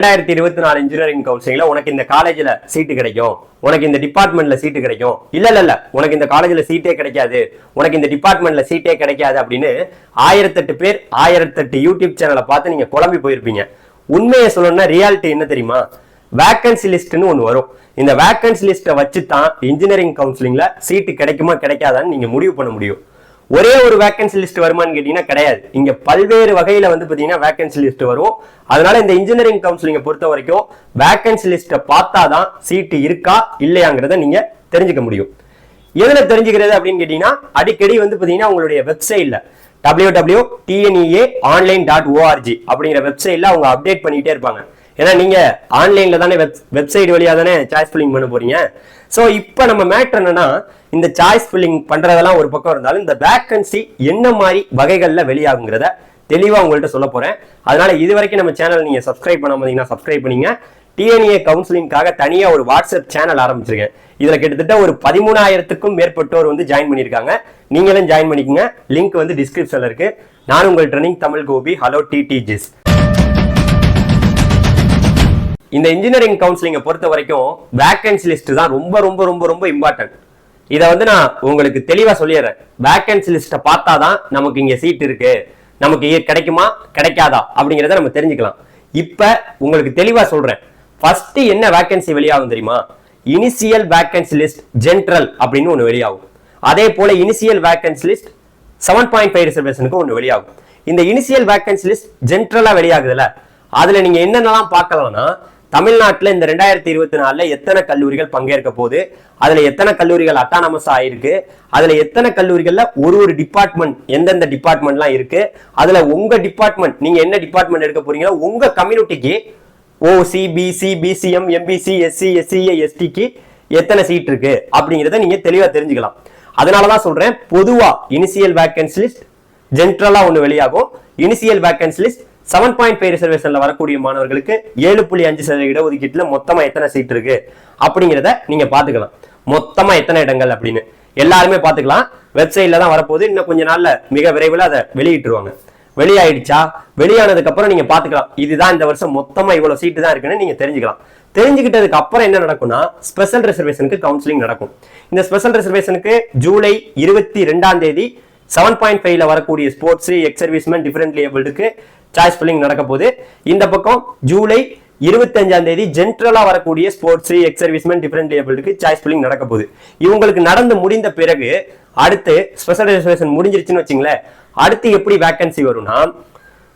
ரெண்டாயிரத்தி இருபத்தி நாலு இன்ஜினியரிங் கவுன்சிலிங்ல உனக்கு இந்த காலேஜ்ல சீட்டு கிடைக்கும். உனக்கு இந்த டிபார்ட்மெண்ட்ல சீட்டு கிடைக்கும். இல்ல இல்ல இல்ல. உனக்கு இந்த காலேஜ்ல சீட்டே கிடைக்காது. உனக்கு இந்த டிபார்ட்மெண்ட்ல சீட்டே கிடைக்காது அப்படின்னு ஆயிரத்தெட்டு பேர் ஆயிரத்தெட்டு யூடியூப் சேனலை பார்த்து நீங்க குழம்பி போயிருப்பீங்க. உண்மையை சொல்லணும்னா ரியாலிட்டி என்ன தெரியுமா? வேக்கன்சி லிஸ்ட்னு ஒன்று வரும். இந்த வேக்கன்சி லிஸ்ட்டை வச்சு தான் இன்ஜினியரிங் கவுன்சிலிங்ல சீட்டு கிடைக்குமா கிடைக்காதான்னு நீங்க முடிவு பண்ண முடியும். ஒரே ஒரு வேக்கன்சி லிஸ்ட் வருமான்னு கேட்டீங்கன்னா கிடையாது. இங்க பல்வேறு வகையில வந்து பாத்தீங்கன்னா வேகன்சி லிஸ்ட் வரும். அதனால இந்த இன்ஜினியரிங் கவுன்சிலிங்கை பொறுத்த வரைக்கும் வேகன்சி லிஸ்ட்டை பார்த்தாதான் சீட்டு இருக்கா இல்லையாங்கிறத நீங்க தெரிஞ்சுக்க முடியும். எதுல தெரிஞ்சுக்கிறது அப்படின்னு கேட்டீங்கன்னா அடிக்கடி வந்து பாத்தீங்கன்னா உங்களுடைய வெப்சைட்ல W W TNEA online dot ORG அப்படிங்கிற வெப்சைட்ல அவங்க அப்டேட் பண்ணிட்டே இருப்பாங்க. ஏன்னா நீங்க ஆன்லைன்ல தானே வெப் வெப்சைட் வழியா தானே சாய்ஸ் ஃபில்லிங் பண்ண போறீங்க. ஸோ இப்போ நம்ம மேட்ரு என்னன்னா இந்த சாய்ஸ் ஃபில்லிங் பண்றதெல்லாம் ஒரு பக்கம் இருந்தாலும் இந்த வேக்கன்சி என்ன மாதிரி வகைகளில் வெளியாகுங்கிறத தெளிவாக உங்கள்கிட்ட சொல்ல போறேன். அதனால இது வரைக்கும் நம்ம சேனல் நீங்க சப்ஸ்கிரைப் பண்ண பார்த்தீங்கன்னா சப்ஸ்கிரைப் பண்ணீங்க. டிஎன்ஏ கவுன்சிலிங்காக தனியாக ஒரு வாட்ஸ்அப் சேனல் ஆரம்பிச்சிருக்கேன். இதில் கிட்டத்தட்ட ஒரு பதிமூணாயிரத்துக்கும் மேற்பட்டோர் வந்து ஜாயின் பண்ணியிருக்காங்க. நீங்களும் ஜாயின் பண்ணிக்கோங்க. லிங்க் வந்து டிஸ்கிரிப்ஷனில் இருக்கு. நான் உங்கள் ட்ரெனிங் தமிழ் கோபி ஹலோ டிடிஜிஸ் இந்த இன்ஜினியரிங் கவுன்சிலிங்கை பொறுத்த வரைக்கும் வேக்கன்சி லிஸ்ட் தான் ரொம்ப ரொம்ப ரொம்ப ரொம்ப இம்பார்ட்டன்ட் இதை வந்து நான் உங்களுக்கு தெளிவாக சொல்லிடுறேன். வேக்கன்சி லிஸ்ட்டை பார்த்தா தான் நமக்கு இங்கே சீட் இருக்கு. நமக்கு கிடைக்குமா? கிடைக்காதா? அப்படிங்கிறத நம்ம தெரிஞ்சுக்கலாம். இப்போ உங்களுக்கு தெளிவாக சொல்கிறேன் ஃபஸ்ட்டு என்ன வேக்கன்சி வெளியாகும் தெரியுமா? இனிஷியல் வேக்கன்சி லிஸ்ட் ஜென்ரல் அப்படின்னு ஒன்று வெளியாகும். அதே போல initial vacancy list seven point five ரிசர்வேஷனுக்கு ஒன்று வெளியாகும். இந்த இனிஷியல் வேக்கன்சி லிஸ்ட் ஜென்ரலாக வெளியாகுதுல்ல. அதில் நீங்கள் என்னென்னலாம் பார்க்கலாம்னா தமிழ்நாட்டில் இந்த ரெண்டாயிரத்தி இருபத்தி நாலில் எத்தனை கல்லூரிகள் பங்கேற்க போகுது? அதுல எத்தனை கல்லூரிகள் அட்டானமஸ் ஆயிருக்கு அதுல எத்தனை கல்லூரிகள்ல ஒரு ஒரு டிபார்ட்மெண்ட் எந்தெந்த டிபார்ட்மெண்ட்லாம் இருக்கு? அதுல உங்க டிபார்ட்மெண்ட் நீங்க என்ன டிபார்ட்மெண்ட் எடுக்க போகிறீங்களோ உங்க கம்யூனிட்டிக்கு OC BC BCM MBC SC SCA எஸ்டிக்கு எத்தனை சீட் இருக்கு? அப்படிங்கிறத நீங்க தெளிவா தெரிஞ்சுக்கலாம். அதனால தான் சொல்றேன் பொதுவா இனிஷியல் வேக்கன்சி லிஸ்ட் ஜென்ரலா ஒன்று வெளியாகும். Initial vacancy list seven point five ரிசர்வேஷன்ல வரக்கூடிய மாணவர்களுக்கு ஏழு புள்ளி அஞ்சு சதவீத இடஒதுக்கீட்டுல மொத்தமா எத்தனை சீட் இருக்கு? அப்படிங்கிறத நீங்க பாத்துக்கலாம் மொத்தமா எத்தனை இடங்கள் அப்படின்னு. எல்லாருமே பாத்துக்கலாம் வெப்சைட்ல தான் வரப்போகுது. இன்னும் கொஞ்ச நாள்ல மிக விரைவில் அதை வெளியிட்டுருவாங்க. வெளியாயிடுச்சா? வெளியானதுக்கு அப்புறம் நீங்க பாத்துக்கலாம் இதுதான் இந்த வருஷம் மொத்தமா இவ்வளவு சீட்டு தான் இருக்குன்னு நீங்க தெரிஞ்சுக்கலாம். தெரிஞ்சுக்கிட்டதுக்கு அப்புறம் என்ன நடக்கும்னா ஸ்பெஷல் ரிசர்வேஷனுக்கு கவுன்சிலிங் நடக்கும். இந்த ஸ்பெஷல் ரிசர்வேஷனுக்கு ஜூலை இருபத்தி ரெண்டாம் தேதி செவன் பாயிண்ட் ஃபைவ்ல வரக்கூடிய ஸ்போர்ட்ஸ் எக்ஸ் சர்வீஸ்மேன் டிஃபரெண்ட் லேபிளுக்கு சாய்ஸ் ஃபில்லிங் நடக்க போகுது. இந்த பக்கம் ஜூலை இருபத்தஞ்சாம் தேதி ஜென்ரலா வரக்கூடிய ஸ்போர்ட்ஸ் எக்ஸ் சர்வீஸ்மேன் டிஃபரெண்ட் லேபிளுக்கு சாய்ஸ் ஃபில்லிங் நடக்க போகுது. இவங்களுக்கு நடந்து முடிந்த பிறகு அடுத்து ஸ்பெஷல் ரிசர்வேஷன் முடிஞ்சிருச்சுன்னு வச்சுங்களேன். அடுத்து எப்படி வேக்கன்சி வரும்னா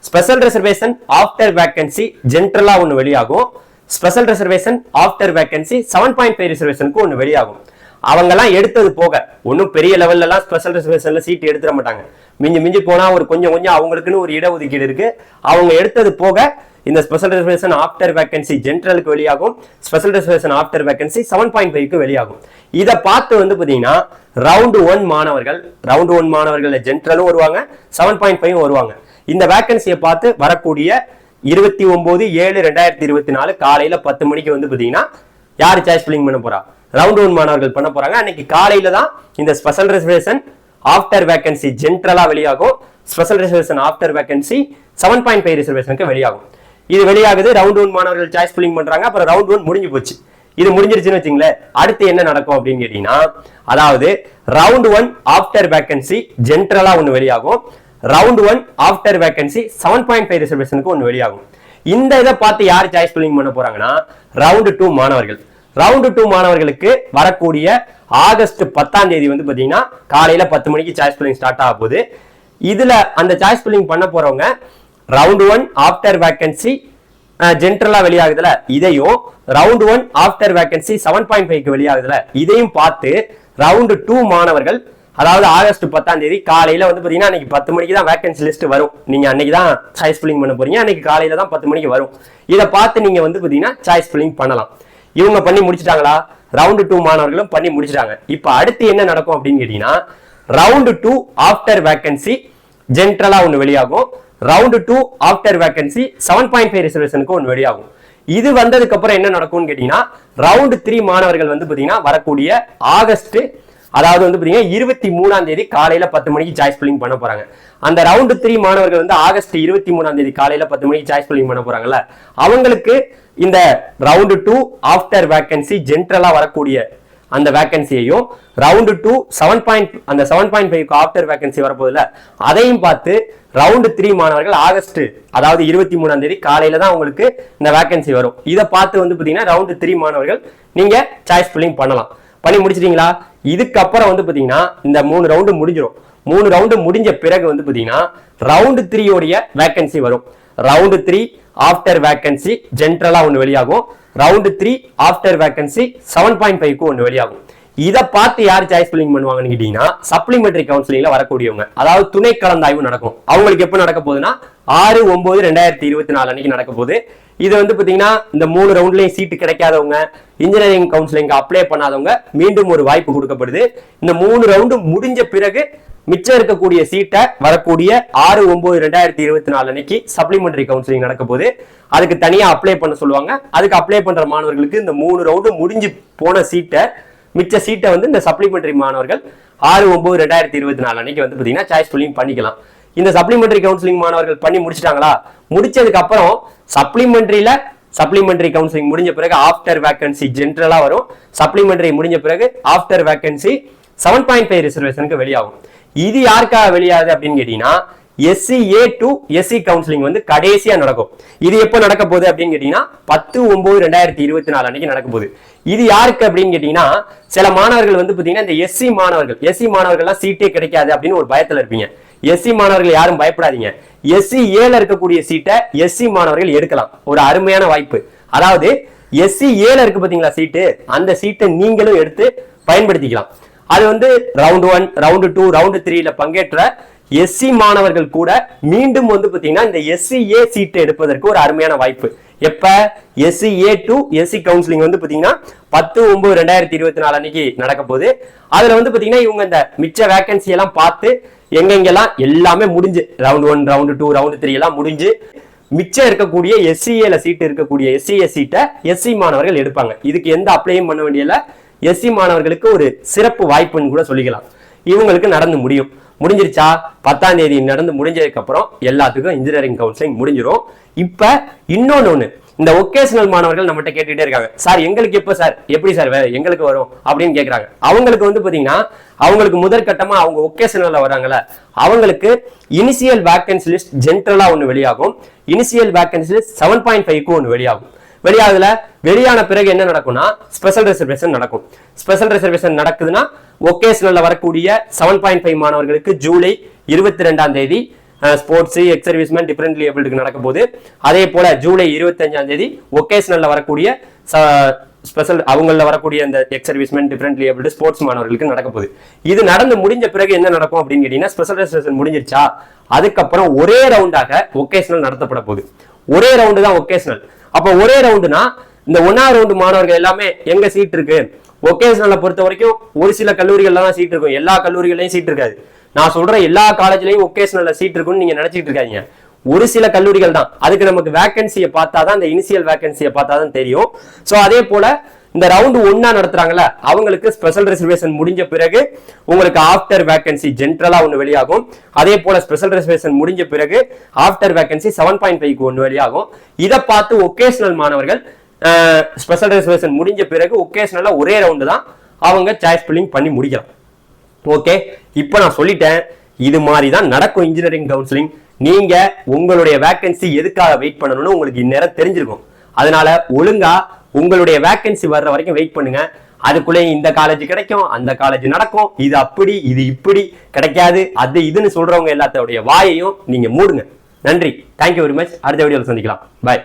ஸ்பெஷல் ரிசர்வேஷன் ஆஃப்டர் வேக்கன்சி ஜென்ரலா ஒன்று வெளியாகும். Special reservation after vacancy seven point five ரிசர்வேஷனுக்கு ஒன்று வெளியாகும். அவங்கெல்லாம் எடுத்தது போக ஒன்றும் பெரிய லெவல்ல ஸ்பெஷல் ரிசர்வேஷன்ல சீட் எடுத்துட மாட்டாங்க. மிஞ்சி மிஞ்சி போனா ஒரு கொஞ்சம் கொஞ்சம் அவங்களுக்குன்னு ஒரு இடஒதுக்கீடு இருக்கு. அவங்க எடுத்தது போக இந்த ஸ்பெஷல் ரிசர்வேஷன் ஆஃப்டர் வேகன்சி ஜென்ரலுக்கு வெளியாகும். Special reservation after vacancy seven point ஃபைவ்க்கு வெளியாகும். இதை பார்த்து வந்து பார்த்தீங்கன்னா ரவுண்டு ஒன் மாணவர்கள் ரவுண்டு ஒன் மாணவர்கள் ஜென்ரலும் வருவாங்க செவன் பாயிண்ட் ஃபைவ் வருவாங்க. இந்த வேக்கன்சியை பார்த்து வரக்கூடிய இருபத்தி ஒன்பது ஏழு ரெண்டாயிரத்தி இருபத்தி நாலு காலையில பத்து மணிக்கு வந்து பார்த்தீங்கன்னா யார் சாய்ஸ் ஃபில்லிங் பண்ண போறா? ரவுண்ட் ஒன் மாணவர்கள் பண்ண போறாங்க. அன்னைக்கு காலையில தான் இந்த ஸ்பெஷல் ரிசர்வேஷன் ஆஃப்டர் வேகன்சி ஜென்ரலா வெளியாகும். Special reservation after vacancy seven point five ரிசர்வேஷனுக்கு வெளியாகும். இது வெளியாகுது. ரவுண்ட் ஒன் மாணவர்கள் சாய்ஸ் ஃபில்லிங் பண்றாங்க. அப்புறம் ரவுண்ட் ஒன் முடிஞ்சு போச்சு. இது முடிஞ்சிருச்சுன்னு வச்சுங்களேன். அடுத்து என்ன நடக்கும் அப்படின்னு கேட்டீங்கன்னா அதாவது ரவுண்ட் ஒன் ஆஃப்டர் வேக்கன்சி ஜென்ரலா ஒன்று வெளியாகும். Round one after vacancy seven point five ரிசர்வேஷனுக்கு ஒன்று வெளியாகும். இந்த இதை பார்த்து யார் சாய்ஸ் ஃபில்லிங் பண்ண போறாங்கன்னா ரவுண்டு டூ மாணவர்கள். ரவுண்டு டூ மாணவர்களுக்கு வரக்கூடிய ஆகஸ்ட் பத்தாம் தேதி வந்து பார்த்தீங்கன்னா காலையில் பத்து மணிக்கு சாய்ஸ் ஃபில்லிங் ஸ்டார்ட் ஆக போகுது. இதில் அந்த சாய்ஸ் ஃபில்லிங் பண்ண போகிறவங்க ரவுண்ட் ஒன் ஆஃப்டர் வேக்கன்சி ஜென்ரலாக வெளியாகுதுல இதையும் round one after vacancy seven point ஃபைவ்க்கு வெளியாகுதுல இதையும் பார்த்து ரவுண்டு டூ மாணவர்கள் அதாவது ஆகஸ்ட் பத்தாம் தேதி காலையில வந்து பாத்தீங்கன்னா அன்னைக்கு பத்து மணிக்கு தான் வேகன்சி லிஸ்ட் வரும். நீங்க அன்னைக்கு தான் சாய்ஸ் ஃபில்லிங் பண்ண போறீங்க அன்னைக்கு காலையில தான் பத்து மணிக்கு வரும். இதை பார்த்து நீங்க வந்து பாத்தீங்கன்னா சாய்ஸ் ஃபில்லிங் பண்ணலாம். இவங்க பண்ணி முடிச்சிட்டாங்களா? ரவுண்டு டூ மாணவர்களும் பண்ணி முடிச்சிட்டாங்க. இப்போ அடுத்து என்ன நடக்கும் அப்படின்னு கேட்டீங்கன்னா ரவுண்டு டூ ஆஃப்டர் வேக்கன்சி ஜென்ரலா ஒன்று வெளியாகும். Round two after vacancy seven point five ரிசர்வேஷனுக்கு ஒன்று வெளியாகும். இது வந்ததுக்கு அப்புறம் என்ன நடக்கும்னு கேட்டீங்கன்னா ரவுண்டு த்ரீ மாணவர்கள் வந்து பாத்தீங்கன்னா வரக்கூடிய ஆகஸ்ட் அதாவது வந்து பார்த்தீங்கன்னா இருபத்தி மூணாம் தேதி காலையில் பத்து மணிக்கு சாய்ஸ் ஃபில்லிங் பண்ண போகிறாங்க அந்த ரவுண்டு த்ரீ மாணவர்கள் வந்து ஆகஸ்ட் இருபத்தி மூணாம் தேதி காலையில் பத்து மணிக்கு சாய்ஸ் ஃபில்லிங் பண்ண போகிறாங்கல்ல அவங்களுக்கு இந்த ரவுண்டு டூ ஆஃப்டர் வேக்கன்சி ஜென்ரலாக வரக்கூடிய அந்த வேக்கன்சியையும் ரவுண்டு டூ செவன் பாயிண்ட் அந்த seven point five after vacancy வரப்போதில்ல அதையும் பார்த்து ரவுண்டு த்ரீ மாணவர்கள் ஆகஸ்ட் அதாவது இருபத்தி மூணாம் தேதி காலையில தான் உங்களுக்கு இந்த வேக்கன்சி வரும். இதை பார்த்து வந்து பார்த்தீங்கன்னா ரவுண்டு த்ரீ மாணவர்கள் நீங்க சாய்ஸ் ஃபில்லிங் பண்ணலாம். பண்ணி முடிச்சிட்டீங்களா? இதுக்கப்புறம் வந்து பார்த்தீங்கன்னா இந்த மூணு ரவுண்டு முடிஞ்சிடும் மூணு ரவுண்டு முடிஞ்ச பிறகு வந்து பார்த்தீங்கன்னா ரவுண்டு த்ரீயோடைய வேக்கன்சி வரும். ரவுண்டு த்ரீ ஆஃப்டர் வேக்கன்சி ஜென்ரலாக ஒன்று வெளியாகும். Round three after vacancy seven point ஃபைவ்க்கு ஒன்று வெளியாகும். இதை பார்த்து யார் சாய்ஸ் பில்லிங் பண்ணுவாங்கன்னு கேட்டீங்கன்னா சப்ளிமெண்டரி கவுன்சிலிங்ல வரக்கூடியவங்க. அதாவது துணை கலந்தாய்வு நடக்கும். அவங்களுக்கு எப்போ நடக்க போகுதுன்னா ஆறு ஒன்பது ரெண்டாயிரத்தி இருபத்தி நாலு அன்னைக்கு நடக்க போகுது. இது வந்து பாத்தீங்கன்னா இந்த மூணு ரவுண்ட்லயும் சீட்டு கிடைக்காதவங்க இன்ஜினியரிங் கவுன்சிலிங் அப்ளை பண்ணாதவங்க மீண்டும் ஒரு வாய்ப்பு கொடுக்கப்படுது. இந்த மூணு ரவுண்டு முடிஞ்ச பிறகு மிச்சம் இருக்கக்கூடிய சீட்டை வரக்கூடிய ஆறு ஒன்பது ரெண்டாயிரத்தி இருபத்தி நாலு அன்னைக்கு சப்ளிமெண்டரி கவுன்சிலிங் நடக்க போது அதுக்கு தனியா அப்ளை பண்ண சொல்லுவாங்க. அதுக்கு அப்ளை பண்ற மாணவர்களுக்கு இந்த மூணு ரவுண்டு முடிஞ்சு போன சீட்டை மிச்ச சீட்டை வந்து இந்த சப்ளிமெண்டரி மாணவர்கள் ஆறு ஒன்பது ரெண்டாயிரத்தி இருபத்தி நாலு அன்னைக்கு வந்து பார்த்தீங்கன்னா சாய்ஸ் ஃபில்லிங் பண்ணிக்கலாம். இந்த சப்ளிமெண்டரி கவுன்சிலிங் மாணவர்கள் பண்ணி முடிச்சிட்டாங்களா? முடிச்சதுக்கு அப்புறம் சப்ளிமெண்டரியில சப்ளிமெண்டரி கவுன்சிலிங் முடிஞ்ச பிறகு ஆஃப்டர் வேக்கன்சி ஜென்ரலா வரும். சப்ளிமெண்டரி முடிஞ்ச பிறகு after vacancy seven point five ரிசர்வேஷனுக்கு வெளியாகும். இது யாருக்காக வெளியாகுது அப்படின்னு கேட்டீங்கன்னா SC A to SC counselling வந்து கடைசியா நடக்கும். இது எப்போ நடக்க போகுது அப்படின்னு கேட்டீங்கன்னா பத்து ஒன்பது ரெண்டாயிரத்தி இருபத்தி நாலு அன்னைக்கு நடக்க போகுது. இது யாருக்கு அப்படின்னு கேட்டீங்கன்னா சில மாணவர்கள் வந்து பாத்தீங்கன்னா இந்த எஸ்சி மாணவர்கள் எஸ்சி மாணவர்கள்லாம் சீட்டே கிடைக்காது அப்படின்னு ஒரு பயத்துல இருப்பீங்க. எஸ்சி மாணவர்கள் யாரும் பயப்படாதீங்க. எஸ்சி ஏல இருக்கக்கூடிய சீட்டை எஸ்சி மாணவர்கள் எடுக்கலாம். ஒரு அருமையான வாய்ப்பு. அதாவது எஸ்சி ஏல இருக்கு பாத்தீங்களா சீட்டு அந்த சீட்டை நீங்களும் எடுத்து பயன்படுத்திக்கலாம். அது வந்து round one round two round த்ரீல பங்கேற்ற எஸ்சி மாணவர்கள் கூட மீண்டும் வந்து பார்த்தீங்கன்னா இந்த எஸ்சி ஏ சீட்டை எடுப்பதற்கு ஒரு அருமையான வாய்ப்பு. எப்ப? SC A to SC counselling வந்து பாத்தீங்கன்னா பத்து ஒன்பது ரெண்டாயிரத்தி இருபத்தி நாலு அன்னைக்கு நடக்க போகுது. அதுல வந்து பாத்தீங்கன்னா இவங்க இந்த மிச்ச வேகன்சி எல்லாம் பார்த்து எங்கெங்கெல்லாம் எல்லாமே முடிஞ்சு round one round two round three எல்லாம் முடிஞ்சு மிச்சம் இருக்கக்கூடிய எஸ்சிஏல சீட்டு இருக்கக்கூடிய எஸ்சிஏ சீட்டை எஸ்சி மாணவர்கள் எடுப்பாங்க. இதுக்கு எந்த அப்ளையும் பண்ண வேண்டியல எஸ்சி மாணவர்களுக்கு ஒரு சிறப்பு வாய்ப்புன்னு கூட சொல்லிக்கலாம். இவங்களுக்கு நடந்து முடியும். முடிஞ்சிருச்சா? பத்தாம் தேதி நடந்து முடிஞ்சதுக்கப்புறம் எல்லாத்துக்கும் இன்ஜினியரிங் கவுன்சிலிங் முடிஞ்சிடும் இப்போ இன்னொன்னு ஒன்று இந்த ஒகேஷனல் மாணவர்கள் நம்மகிட்ட கேட்டுகிட்டே இருக்காங்க. சார் எங்களுக்கு எப்போ சார்? எப்படி சார் எங்களுக்கு வரும்? அப்படின்னு கேட்குறாங்க அவங்களுக்கு வந்து பார்த்தீங்கன்னா அவங்களுக்கு முதற்கட்டமாக அவங்க ஒகேஷனலில் வராங்கல்ல அவங்களுக்கு இனிஷியல் வேக்கன்சி லிஸ்ட் ஜென்ரலாக ஒன்று வெளியாகும். Initial vacancy list seven point ஃபைவ்க்கு ஒன்று வெளியாகும். வெளியாகுதுல வெளியான பிறகு என்ன நடக்கும்னா ஸ்பெஷல் ரிசர்வேஷன் நடக்கும். ஸ்பெஷல் ரிசர்வேஷன் நடக்குதுன்னா ஒகேஷனல்ல வரக்கூடிய செவன் பாயிண்ட் ஃபைவ் மாணவர்களுக்கு ஜூலை இருபத்தி ரெண்டாம் தேதி ஸ்போர்ட்ஸ் எக்ஸ் சர்வீஸ்மேன் டிஃபரெண்ட்லி ஏபிள்டுக்கு நடக்க போது அதே போல ஜூலை இருபத்தஞ்சாம் தேதி ஒகேஷனல்ல வரக்கூடிய ஸ்பெஷல் அவங்கள வரக்கூடிய அந்த ex serviceman differently abled sports மாணவர்களுக்கு நடக்க போகுது. இது நடந்து முடிஞ்ச பிறகு என்ன நடக்கும் அப்படின்னு கேட்டீங்கன்னா ஸ்பெஷல் ரிசர்வேஷன் முடிஞ்சிருச்சா? அதுக்கப்புறம் ஒரே ரவுண்டாக ஒகேஷனல் நடத்தப்பட போகுது. ஒரே ரவுண்டு தான் ஒகேஷனல் அப்போ ஒரே ரவுண்டுனா இந்த ஒன்னாவது ரவுண்டு மாணவர்கள் எல்லாமே எங்க சீட் இருக்கு? ஒகேஷனலை பொறுத்த வரைக்கும் ஒரு சில கல்லூரிகள்ல தான் சீட் இருக்கும். எல்லா கல்லூரிகளையும் சீட் இருக்காது. நான் சொல்ற எல்லா காலேஜ்லயும் ஒகேஷனல்ல சீட் இருக்கும்னு நீங்க நினைச்சிட்டு இருக்காங்க ஒரு சில கல்லூரிகள் தான். அதுக்கு நமக்கு வேகன்சியை பார்த்தா தான் இந்த இனிஷியல் வேகன்சியை பார்த்தா தான் தெரியும். சோ அதே போல இந்த ரவுண்டு ஒன்னா நடத்துறாங்கல்ல அவங்களுக்கு ஸ்பெஷல் ரிசர்வேஷன் முடிஞ்ச பிறகு உங்களுக்கு ஆஃப்டர் வேகன்சி ஜென்ரலா ஒன்று வெளியாகும். அதே போல ஸ்பெஷல் ரிசர்வேஷன் முடிஞ்ச பிறகு ஆஃப்டர் வேகன்சி செவன் பாயிண்ட் ஃபைவ்க்கு ஒன்று வெளியாகும். இதை பார்த்து ஒகேஷனல் மாணவர்கள் ஸ்பெஷல் ரிசர்வேஷன் முடிஞ்ச பிறகு ஒகேஷனலா ஒரே ரவுண்டு தான் அவங்க சாய்ஸ் ஃபில்லிங் பண்ணி முடிக்கலாம். ஓகே இப்போ நான் சொல்லிட்டேன் இது மாதிரி தான் நடக்கும் இன்ஜினியரிங் கவுன்சிலிங் நீங்க உங்களுடைய வேக்கன்சி எதுக்காக வெயிட் பண்ணணும்னு உங்களுக்கு இந்நேரம் தெரிஞ்சிருக்கும். அதனால ஒழுங்கா உங்களுடைய வேக்கன்சி வர்ற வரைக்கும் வெயிட் பண்ணுங்க. அதுக்குள்ளே இந்த காலேஜ் கிடைக்கும் அந்த காலேஜ் நடக்கும். இது அப்படி இது இப்படி கிடைக்காது. அது இதுன்னு சொல்றவங்க எல்லாத்தோடைய வாயையும் நீங்க மூடுங்க. நன்றி. தேங்க்யூ வெரி மச் அடுத்த வீடியோவில் சந்திக்கலாம். பாய்